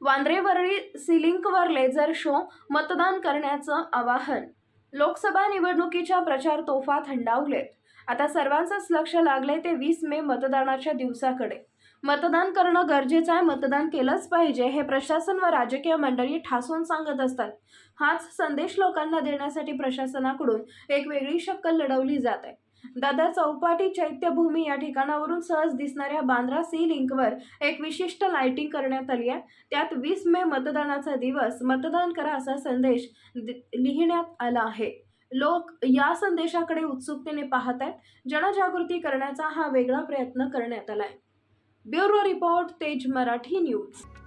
वांद्रेवरळी सिलिंकवर laser show मतदान करण्याचं आवाहन. लोकसभा निवडणुकीच्या प्रचार तोफा थंडावलेत आता सर्वांचंच लक्ष लागले ते वीस मे मतदानाच्या दिवसाकडे. मतदान करणं गरजेचं आहे मतदान केलंच पाहिजे हे प्रशासन व राजकीय मंडळी ठासून सांगत असतात. हाच संदेश लोकांना देण्यासाठी प्रशासनाकडून एक वेगळी शक्कल लढवली जात आहे. दादा चौपाटी चैत्यभूमी या ठिकाणावरून सहज दिसणाऱ्या बांद्रा सी लिंकवर एक विशिष्ट लाइटिंग करण्यात आली आहे. त्यात वीस मे मतदानाचा दिवस. मतदान करा असा संदेश दि- लिहिण्यात आला आहे. लोक या संदेशाकडे उत्सुकतेने पाहत आहेत. जनजागृती करण्याचा हा वेगळा प्रयत्न करण्यात आला आहे ब्युरो रिपोर्ट तेज मराठी न्यूज.